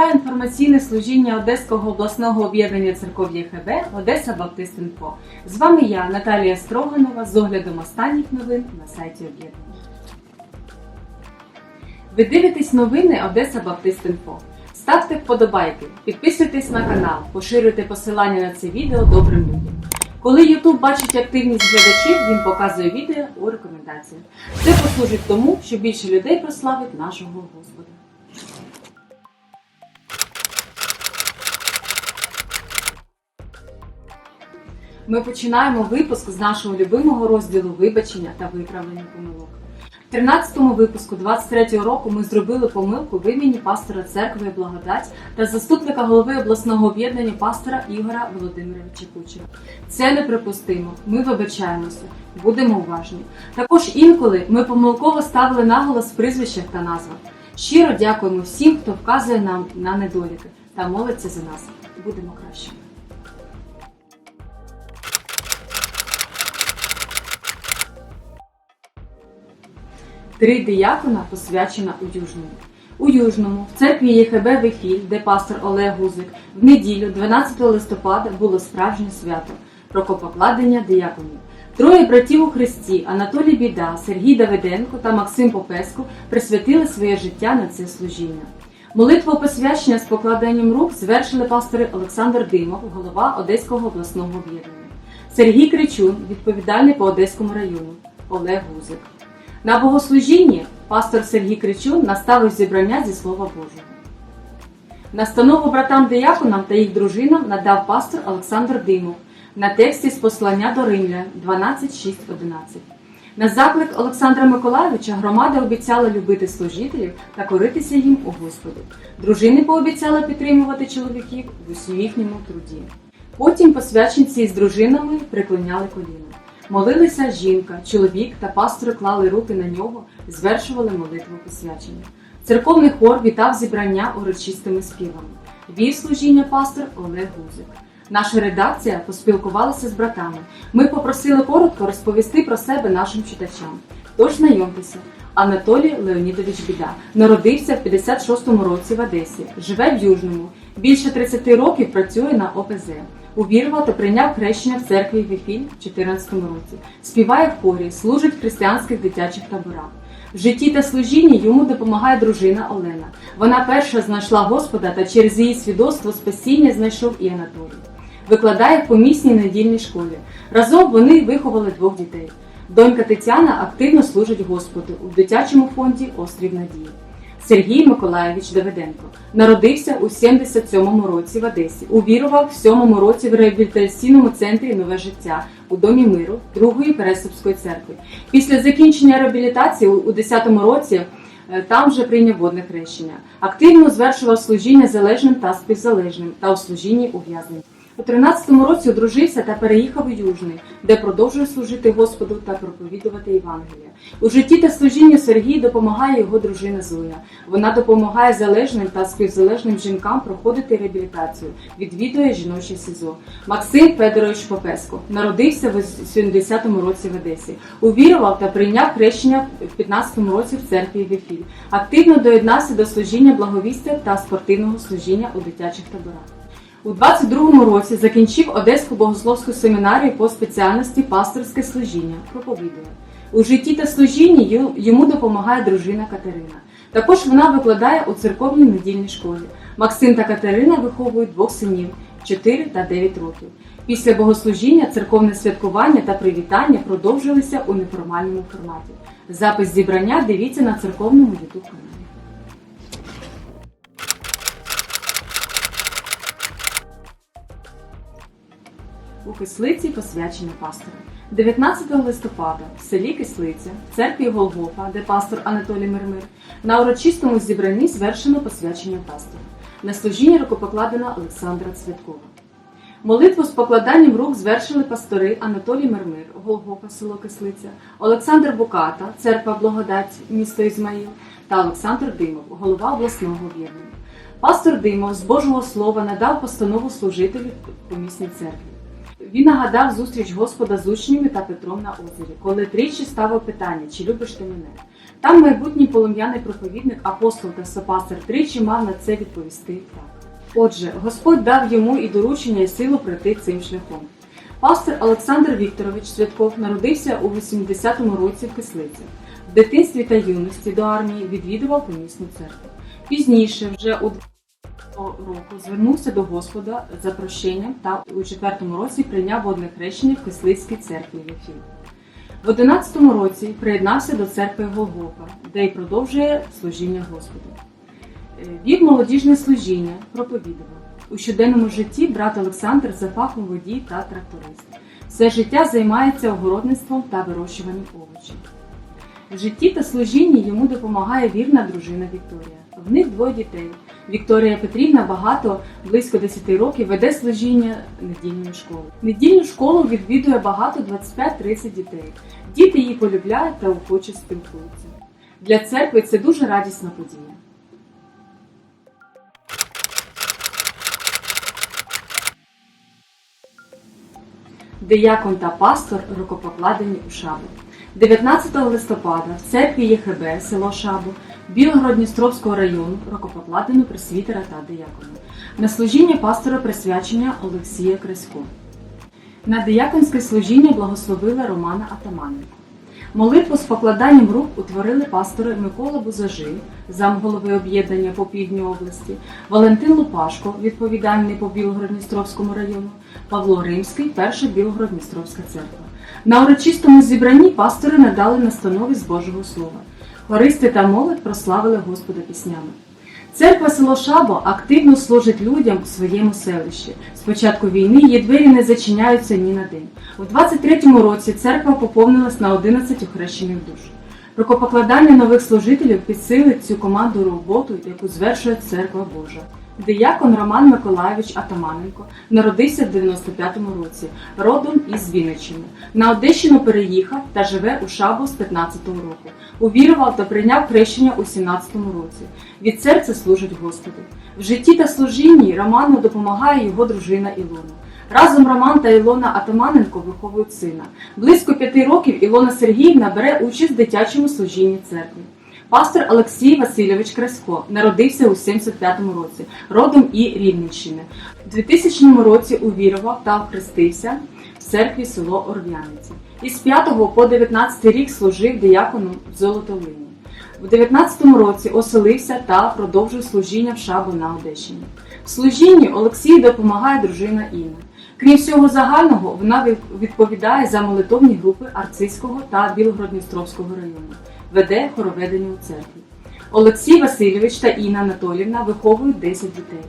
вітає інформаційне служіння Одеського обласного об'єднання церков ЄХБ Одеса Баптист.Інфо. З вами я, Наталія Строганова, з оглядом останніх новин на сайті об'єднання. Ви дивитесь новини Одеса Баптист.Інфо. Ставте вподобайки, підписуйтесь на канал, поширюйте посилання на це відео добрим людям. Коли YouTube бачить активність глядачів, він показує відео у рекомендаціях. Це послужить тому, що більше людей прославить нашого Господа. Ми починаємо випуск з нашого любимого розділу вибачення та виправлення помилок. В 13-му випуску 23-го року ми зробили помилку в імені пастора церкви Благодать та заступника голови обласного об'єднання пастора Ігора Володимировича Кучера. Це неприпустимо. Ми вибачаємося, будемо уважні. Також інколи ми помилково ставили наголос в прізвищах та назвах. Щиро дякуємо всім, хто вказує нам на недоліки та молиться за нас. Будемо краще. Три диякона посвячена у Южному. У Южному, в церкві ЄХБ Вифіль, де пастор Олег Гузик, в неділю, 12 листопада, було справжнє свято рукопокладення дияконів. Троє братів у Христі Анатолій Біда, Сергій Давиденко та Максим Попеско присвятили своє життя на це служіння. Молитву посвячення з покладанням рук звершили пастори Олександр Димов, голова Одеського обласного об'єднання, Сергій Кричун, відповідальний по Одеському району, Олег Гузик. На богослужінні пастор Сергій Кричун наставив зібрання зі Слова Божого. Настанову братам дияконам та їх дружинам надав пастор Олександр Димов на тексті з послання до Римлян 12.6.11. На заклик Олександра Миколайовича громада обіцяла любити служителів та коритися їм у Господі. Дружини пообіцяли підтримувати чоловіків в усі їхньому труді. Потім посвяченці з дружинами приклоняли коліна. Молилися жінка, чоловік та пастори клали руки на нього, звершували молитву посвячення. Церковний хор вітав зібрання урочистими співами. Вів служіння пастор Олег Гузик. Наша редакція поспілкувалася з братами. Ми попросили коротко розповісти про себе нашим читачам. Тож знайомтеся, Анатолій Леонідович Біда народився в 56-му році в Одесі, живе в Южному. Більше 30 років працює на ОПЗ. Увірував та прийняв хрещення в церкві Віфіль в 14 році. Співає в хорі, служить в християнських дитячих таборах. В житті та служінні йому допомагає дружина Олена. Вона перша знайшла Господа та через її свідоцтво спасіння знайшов і Анатолій. Викладає в помісній недільній школі. Разом вони виховали двох дітей. Донька Тетяна активно служить Господу у дитячому фонді Острів Надії. Сергій Миколаєвич Давиденко народився у 77-му році в Одесі. Увірував в 7-му році в реабілітаційному центрі Нове життя у Домі миру Другої Пересипської церкви. Після закінчення реабілітації у 10-му році е, там вже прийняв водне хрещення. Активно звершував служіння залежним та співзалежним та у служінні ув'язнень. У 13-му році одружився та переїхав у Южний, де продовжує служити Господу та проповідувати Євангелія. У житті та служінні Сергій допомагає його дружина Зоя. Вона допомагає залежним та співзалежним жінкам проходити реабілітацію, відвідує жіноче СІЗО. Максим Федорович Попеско народився в 70-му році в Одесі. Увірував та прийняв хрещення в 15-му році в церкві Віфіль. Активно доєднався до служіння благовістя та спортивного служіння у дитячих таборах. У 22-му році закінчив Одеську богословську семінарію по спеціальності пасторське служіння. Проповідує. У житті та служінні йому допомагає дружина Катерина. Також вона викладає у церковній недільній школі. Максим та Катерина виховують двох синів 4 та 9 років. Після богослужіння церковне святкування та привітання продовжилися у неформальному форматі. Запис зібрання дивіться на церковному ютуб каналі. У Кислиці посвячення пастора. 19 листопада в селі Кислиця, в церкві Голгофа, де пастор Анатолій Мирмир, на урочистому зібранні звершено посвячення пастора. На служіння рукопокладена Олександра Цвяткова. Молитву з покладанням рук звершили пастори Анатолій Мирмир, Голгофа, село Кислиця, Олександр Буката, церква Благодать, місто Ізмаїл та Олександр Димов, голова обласного об'єднання. Пастор Димов з Божого Слова надав постанову служителів помісній церкві. Він нагадав зустріч Господа з учнями та Петром на озері, коли тричі ставив питання, чи любиш ти мене. Там майбутній полум'яний проповідник, апостол та сопастер тричі мав на це відповісти так. Отже, Господь дав йому і доручення, і силу пройти цим шляхом. Пастор Олександр Вікторович Святков народився у 80-му році в Кислиці. В дитинстві та юності до армії відвідував помісну церкву. Пізніше, вже у 20 року, звернувся до Господа за прощенням та у 4-му році прийняв водне хрещення в Кислицькій церкві Віфіль. В 11-му році приєднався до церкви Голгофа, де й продовжує служіння Господу. Е, Вів молодіжне служіння, проповідував. У щоденному житті брат Олександр за фахом водій та тракторист. Все життя займається огородництвом та вирощуванням овочів. В житті та служінні йому допомагає вірна дружина Вікторія. В них двоє дітей. Вікторія Петрівна багато, близько 10 років, веде служіння недільної школи. Недільну школу відвідує багато 25-30 дітей. Діти її полюбляють та охоче спілкуються. Для церкви це дуже радісна подія. Диякон та пастор рукопокладені у шабу. 19 листопада в церкві ЄХБ село Шабу Білогород-Дністровського району рукопокладено присвітера та диякона. На служіння пастора присвячення Олексія Крисько. На дияконське служіння благословили Романа Атаманенко. Молитву з покладанням рук утворили пастори Микола Бузажи, замголови об'єднання по півдню області, Валентин Лупашко, відповідальний по Білгород-Дністровському району, Павло Римський, перша Білгород-Дністровська церква. На урочистому зібранні пастори надали настанови з Божого Слова. Хористи та молодь прославили Господа піснями. Церква село Шабо активно служить людям у своєму селищі. З початку війни її двері не зачиняються ні на день. У 23-му році церква поповнилась на 11 охрещених душ. Рукопокладання нових служителів підсилить цю команду роботу, яку звершує церква Божа. Диякон Роман Миколайович Атаманенко народився в 95-му році, родом із Вінниччини. На Одещину переїхав та живе у Шабу з 15-го року. Увірував та прийняв хрещення у 17-му році. Від серця служить Господу. В житті та служінні Роману допомагає його дружина Ілона. Разом Роман та Ілона Атаманенко виховують сина. Близько п'яти років Ілона Сергіївна бере участь в дитячому служінні церкви. Пастор Олексій Васильович Красько народився у 75-му році, родом і Рівненщини. У 2000 році увірував та охрестився в церкві село Орв'яниці. Із 5 по 19 рік служив дияконом в Золотолині. У 19-му році оселився та продовжив служіння в Шабу на Одещині. В служінні Олексію допомагає дружина Інна. Крім всього загального, вона відповідає за молитовні групи Арцизького та Білгород-Дністровського району, веде хороведення у церкві. Олексій Васильович та Інна Анатолівна виховують 10 дітей.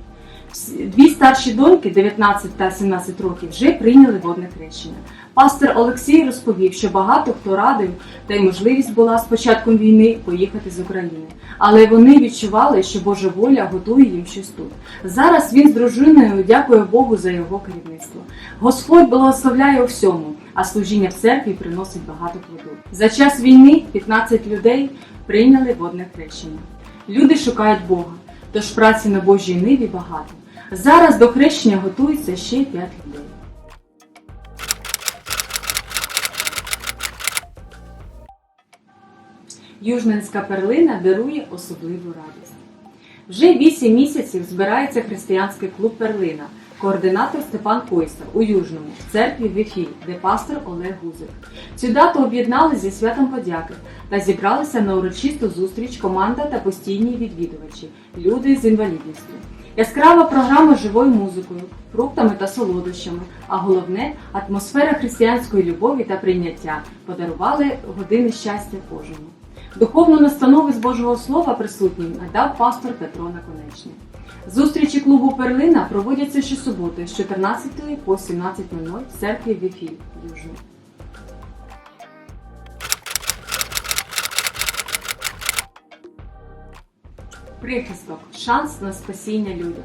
Дві старші доньки, 19 та 17 років, вже прийняли водне хрещення. Пастор Олексій розповів, що багато хто радив, та й можливість була з початком війни поїхати з України. Але вони відчували, що Божа воля готує їм щось тут. Зараз він з дружиною дякує Богу за його керівництво. Господь благословляє у всьому, а служіння в церкві приносить багато плоду. За час війни 15 людей прийняли водне хрещення. Люди шукають Бога, тож праці на Божій ниві багато. Зараз до хрещення готується ще 5 людей. Южненська перлина дарує особливу радість. Вже 8 місяців збирається християнський клуб Перлина, координатор Степан Койсов у Южному, в церкві Віфіль, де пастор Олег Гузик. Цю дату об'єднали зі святом подяки та зібралися на урочисту зустріч команда та постійні відвідувачі, люди з інвалідністю. Яскрава програма живою музикою, фруктами та солодощами, а головне атмосфера християнської любові та прийняття подарували години щастя кожному. Духовну настанову з Божого Слова присутнім надав пастор Петро Наконечний. Зустрічі клубу Перлина проводяться щосуботи з 14 по 17.00 в церкві Віфіль Южний. Прихисток шанс на спасіння людям.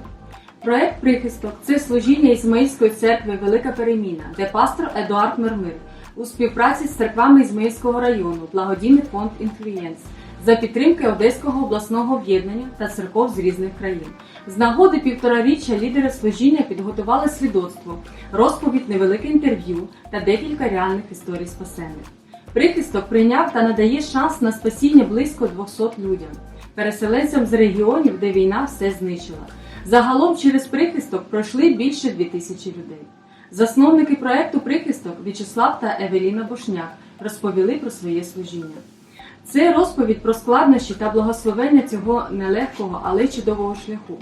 Проект Прихисток це служіння Ізмаїльської церкви Велика Переміна, де пастор Едуард Мермир у співпраці з церквами Ізмаїльського району, благодійний фонд Інфлюєнс за підтримки Одеського обласного об'єднання та церков з різних країн. З нагоди півтораріччя лідери служіння підготували свідоцтво, розповідь, невелике інтерв'ю та декілька реальних історій спасених. Прихисток прийняв та надає шанс на спасіння близько 200 людям, переселенцям з регіонів, де війна все знищила. Загалом через прихисток пройшли більше 2000 людей. Засновники проекту Прихисток В'ячеслав та Евеліна Бошняк розповіли про своє служіння. Це розповідь про складнощі та благословення цього нелегкого, але чудового шляху.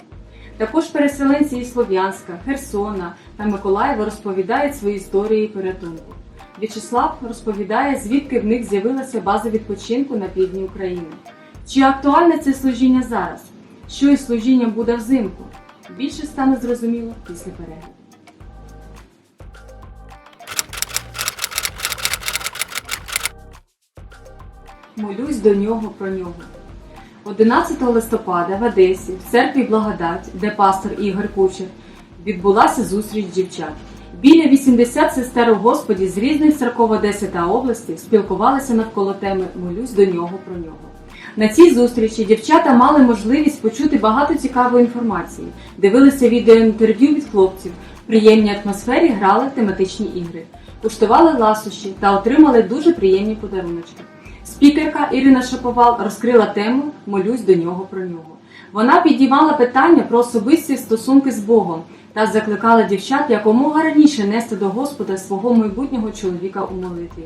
Також переселенці із Слов'янська, Херсона та Миколаєва розповідають свої історії порятунку. В'ячеслав розповідає, звідки в них з'явилася база відпочинку на півдні України. Чи актуальне це служіння зараз? Що із служінням буде взимку? Більше стане зрозуміло після перегляду. Молюсь до нього про нього. 11 листопада в Одесі, в церкві Благодать, де пастор Ігор Кучер, відбулася зустріч дівчат. Біля 80 сестер у Господі з різних церков Одеси та області спілкувалися навколо теми Молюсь до нього про нього. На цій зустрічі дівчата мали можливість почути багато цікавої інформації, дивилися відеоінтерв'ю від хлопців, в приємній атмосфері грали тематичні ігри, куштували ласощі та отримали дуже приємні подаруночки. Спікерка Ірина Шаповал розкрила тему Молюсь до нього про нього. Вона підіймала питання про особисті стосунки з Богом та закликала дівчат якомога раніше нести до Господа свого майбутнього чоловіка у молитві,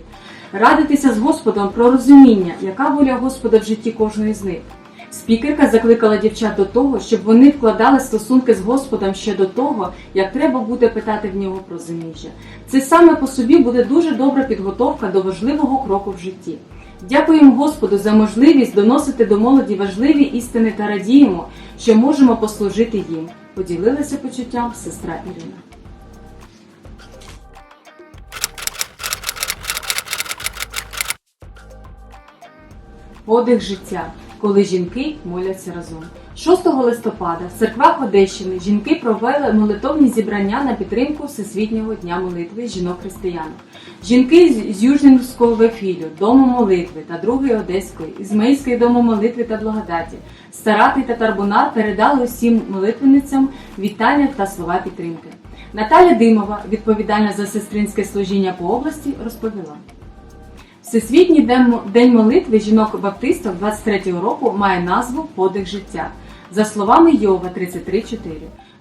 радитися з Господом про розуміння, яка воля Господа в житті кожної з них. Спікерка закликала дівчат до того, щоб вони вкладали стосунки з Господом ще до того, як треба буде питати в нього про заміжжя. Це саме по собі буде дуже добра підготовка до важливого кроку в житті. Дякуємо Господу за можливість доносити до молоді важливі істини та радіємо, що можемо послужити їм. Поділилася почуттям сестра Ірина. Подих життя, коли жінки моляться разом. 6 листопада в церквах Одещини жінки провели молитовні зібрання на підтримку Всесвітнього дня молитви жінок-християнок. Жінки з- Южненського Вефілю, Дому молитви та Другої Одеської, Ізмаїльської дому молитви та благодаті, Старатий та Тарбунар передали усім молитвеницям вітання та слова підтримки. Наталя Димова, відповідальна за сестринське служіння по області, розповіла. Всесвітній день молитви жінок-баптисток 23-го року має назву Подих життя. За словами Йова 33.4.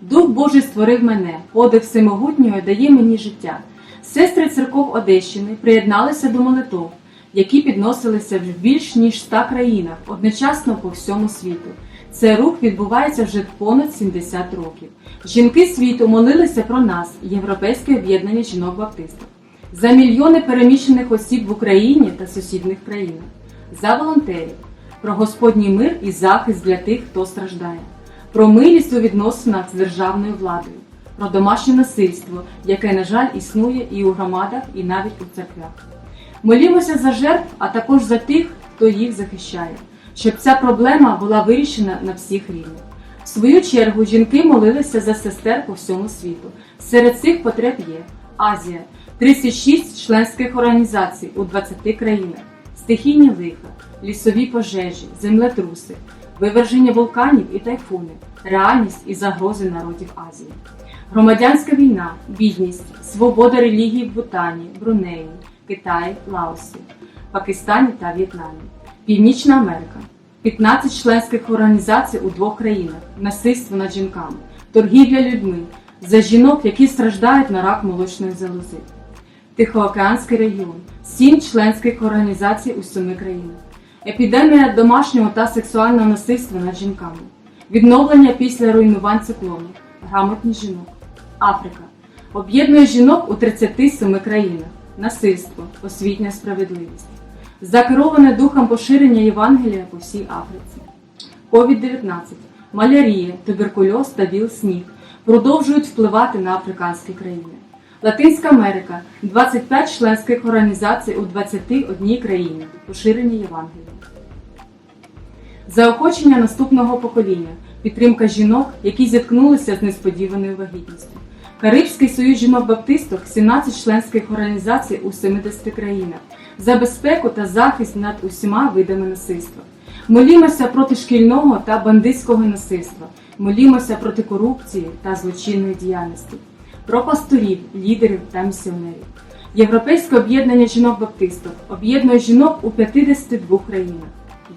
Дух Божий створив мене, подих всемогутнього дає мені життя. Сестри церков Одещини приєдналися до молитов, які підносилися в більш ніж 100 країнах одночасно по всьому світу. Цей рух відбувається вже понад 70 років. Жінки світу молилися про нас, Європейське об'єднання жінок-баптисток за мільйони переміщених осіб в Україні та сусідніх країнах, за волонтерів, про Господній мир і захист для тих, хто страждає, про милість у відносинах з державною владою, про домашнє насильство, яке, на жаль, існує і у громадах, і навіть у церквях. Молімося за жертв, а також за тих, хто їх захищає, щоб ця проблема була вирішена на всіх рівнях. В свою чергу жінки молилися за сестер по всьому світу. Серед цих потреб є Азія, 36 членських організацій у 20 країнах, стихійні лиха, лісові пожежі, землетруси, виверження вулканів і тайфуни, реальність і загрози народів Азії. Громадянська війна, бідність, свобода релігії в Бутані, Брунеї, Китаї, Лаосі, Пакистані та В'єтнамі, Північна Америка, 15 членських організацій у двох країнах, насильство над жінками, торгівля людьми, за жінок, які страждають на рак молочної залози. Тихоокеанський регіон, сім членських організацій у семи країнах, епідемія домашнього та сексуального насильства над жінками, відновлення після руйнувань циклону, грамотність жінок, Африка, об'єднує жінок у 37 країнах, насильство, освітня справедливість, закероване духом поширення Євангелія по всій Африці. COVID-19, малярія, туберкульоз та ВІЛ-СНІД продовжують впливати на африканські країни. Латинська Америка 25 членських організацій у 21 країні. Поширення Євангелія. Заохочення наступного покоління, підтримка жінок, які зіткнулися з несподіваною вагітністю. Карибський союз жінок-баптисток 17 членських організацій у 70 країнах за безпеку та захист над усіма видами насильства. Молімося проти шкільного та бандитського насильства. Молімося проти корупції та злочинної діяльності, про пасторів, лідерів та місіонерів. Європейське об'єднання жінок-баптисток об'єднує жінок у 52 країнах.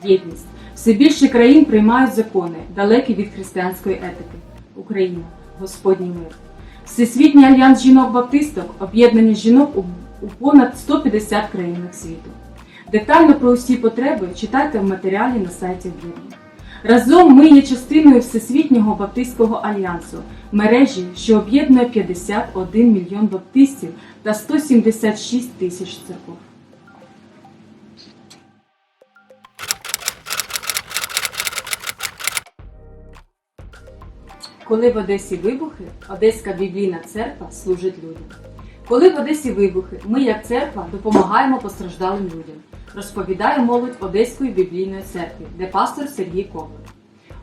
Єдність. Все більше країн приймають закони, далекі від християнської етики. Україна, Господній мир. Всесвітній альянс жінок-баптисток об'єднання жінок у, понад 150 країнах світу. Детально про усі потреби читайте в матеріалі на сайті об'єднання. Разом ми є частиною Всесвітнього Баптистського альянсу, мережі, що об'єднує 51 мільйон баптистів та 176 тисяч церков. Коли в Одесі вибухи, Одеська біблійна церква служить людям. Коли в Одесі вибухи, ми, як церква, допомагаємо постраждалим людям, розповідає молодь Одеської біблійної церкви, де пастор Сергій Коваль.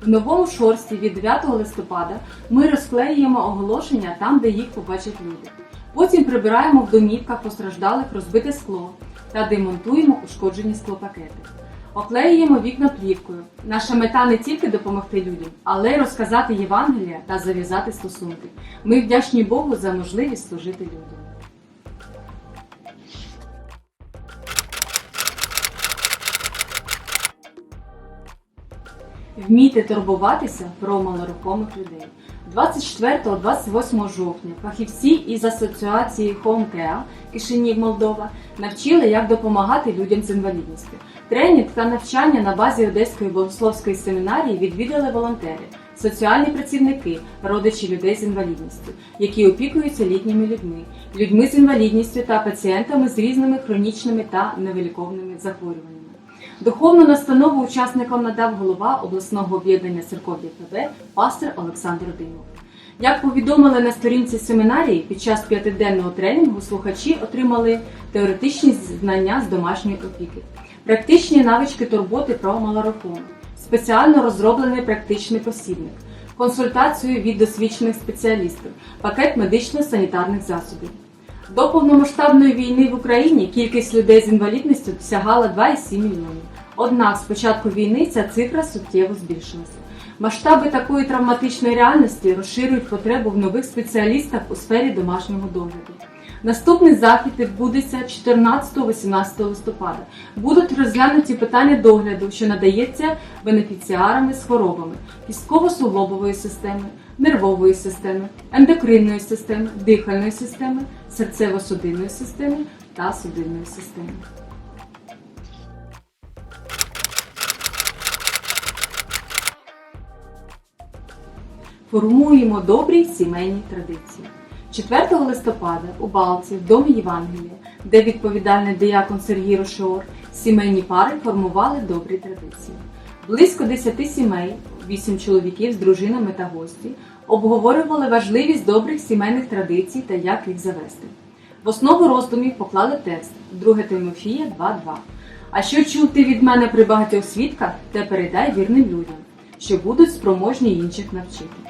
В новому шорсті від 9 листопада ми розклеюємо оголошення там, де їх побачать люди. Потім прибираємо в домівках постраждалих розбите скло та демонтуємо ушкоджені склопакети. Оклеюємо вікна плівкою. Наша мета не тільки допомогти людям, але й розказати Євангелія та зав'язати стосунки. Ми вдячні Богу за можливість служити людям. Вмійте турбуватися про малорухомих людей. 24-28 жовтня фахівці із асоціації Home Кишинів Молдова навчили, як допомагати людям з інвалідністю. Тренінг та навчання на базі Одеської богословської семінарії відвідали волонтери, соціальні працівники, родичі людей з інвалідністю, які опікуються літніми людьми, людьми з інвалідністю та пацієнтами з різними хронічними та невиліковними захворюваннями. Духовну настанову учасникам надав голова обласного об'єднання церков ДПБ пастор Олександр Димов. Як повідомили на сторінці семінарії, під час п'ятиденного тренінгу слухачі отримали теоретичні знання з домашньої опіки, практичні навички турботи про малорахунок, спеціально розроблений практичний посібник, консультацію від досвідчених спеціалістів, пакет медично-санітарних засобів. До повномасштабної війни в Україні кількість людей з інвалідністю сягала 2,7 мільйонів. Однак з початку війни ця цифра суттєво збільшилася. Масштаби такої травматичної реальності розширюють потребу в нових спеціалістах у сфері домашнього догляду. Наступний захід відбудеться 14-18 листопада. Будуть розглянуті питання догляду, що надається бенефіціарами з хворобами кістково-суглобової системи, нервової системи, ендокринної системи, дихальної системи, серцево-судинної системи та судинної системи. Формуємо добрі сімейні традиції. 4 листопада у Балці, в Домі Євангелія, де відповідальний диякон Сергій Рошор, сімейні пари формували добрі традиції. Близько 10 сімей, 8 чоловіків з дружинами та гості, обговорювали важливість добрих сімейних традицій та як їх завести. В основу роздумів поклали текст 2 Тимофія 2.2. А що чути від мене при багатьох свідках, те передай вірним людям, що будуть спроможні інших навчити.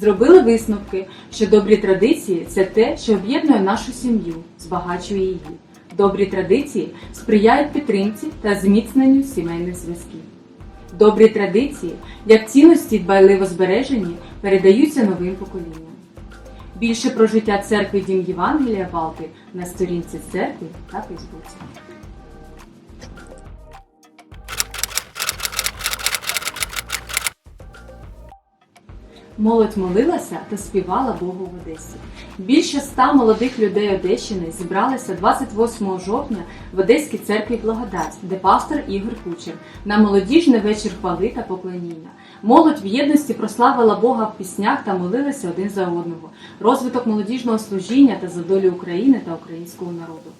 Зробили висновки, що добрі традиції це те, що об'єднує нашу сім'ю, збагачує її. Добрі традиції сприяють підтримці та зміцненню сімейних зв'язків. Добрі традиції, як цінності дбайливо збережені, передаються новим поколінням. Більше про життя церкви Дім Євангелія Балти на сторінці церкви та Фейсбуці. Молодь молилася та співала Богу в Одесі. Більше ста молодих людей Одещини зібралися 28 жовтня в Одеській церкві Благодать, де пастор Ігор Кучер на молодіжний вечір хвали та поклоніння. Молодь в єдності прославила Бога в піснях та молилася один за одного. Розвиток молодіжного служіння та за долю України та українського народу.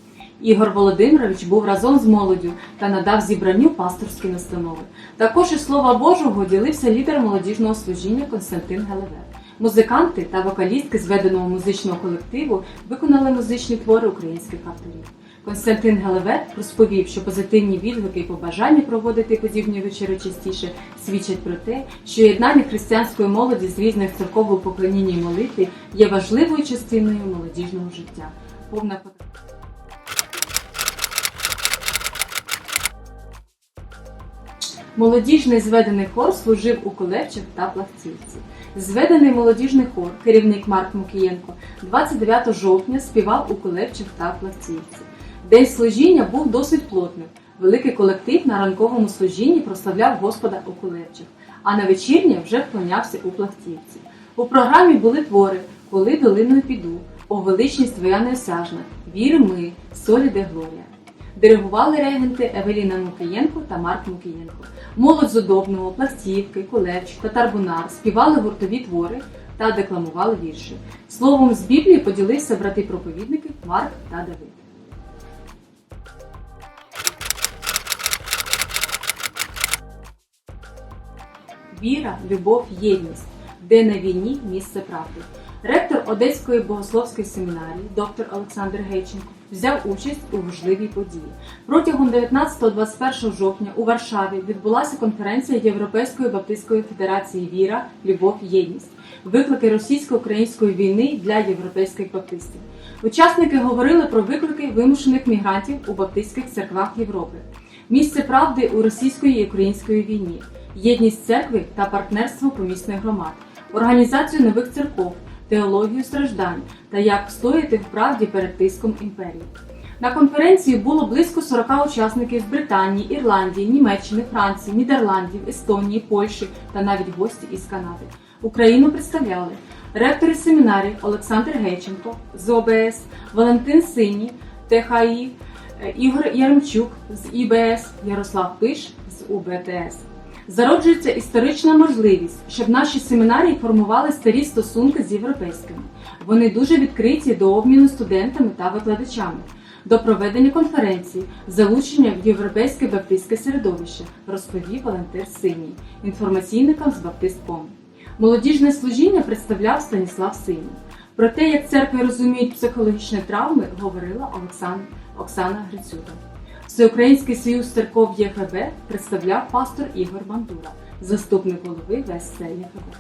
Ігор Володимирович був разом з молоддю та надав зібранню пасторські настанови. Також із слова Божого ділився лідер молодіжного служіння Константин Галевер. Музиканти та вокалістки зведеного музичного колективу виконали музичні твори українських авторів. Константин Гелевет розповів, що позитивні відгуки і побажання проводити подібні вечори частіше свідчать про те, що єднання християнської молоді з різних церков у і молитві є важливою частиною молодіжного життя. Повна Молодіжний зведений хор служив у Колевчах та Плахтівці. Зведений молодіжний хор, керівник Марк Мукієнко, 29 жовтня співав у Колевчах та Плахтівці. День служіння був досить плотним. Великий колектив на ранковому служінні прославляв Господа у Колевчах, а на вечірнє вже вклонявся у Плахтівці. У програмі були твори Коли долиною піду, О величність твоя неосяжна, Віри ми, Солі де Глорія. Диригували регенти Евеліна Мукієнко та Марк Мукієнко. Молодь з Удобного, Пластівки, Колевч, Татарбунар співали гуртові твори та декламували вірші. Словом з Біблії поділився брати-проповідники Марк та Давид. Віра, любов, єдність, де на війні місце правди. Ректор Одеської богословської семінарії, доктор Олександр Гейченко, взяв участь у важливій події. Протягом 19-21 жовтня у Варшаві відбулася конференція Європейської Баптистської Федерації Віра, Любов, Єдність. Виклики російсько-української війни для європейських баптистів. Учасники говорили про виклики вимушених мігрантів у баптистських церквах Європи, місце правди у російської і української війні, єдність церкви та партнерство помісних громад, організацію нових церков, теологію страждань та як встояти в правді перед тиском імперії. На конференції було близько 40 учасників з Британії, Ірландії, Німеччини, Франції, Нідерландів, Естонії, Польщі та навіть гості із Канади. Україну представляли ректори семінарів Олександр Гейченко з ОБС, Валентин Сині, ТХІ, Ігор Яремчук з ІБС, Ярослав Пиш з УБТС. Зароджується історична можливість, щоб наші семінарії формували старі стосунки з європейськими. Вони дуже відкриті до обміну студентами та викладачами, до проведення конференцій, залучення в європейське баптистське середовище, розповів Валентин Синій, інформаційникам з Баптистком. Молодіжне служіння представляв Станіслав Синій. Про те, як церкви розуміють психологічні травми, говорила Оксана Грицюта. Всеукраїнський союз церков ЄГБ представляв пастор Ігор Бандура, заступник голови ВСЦ ЄГБ.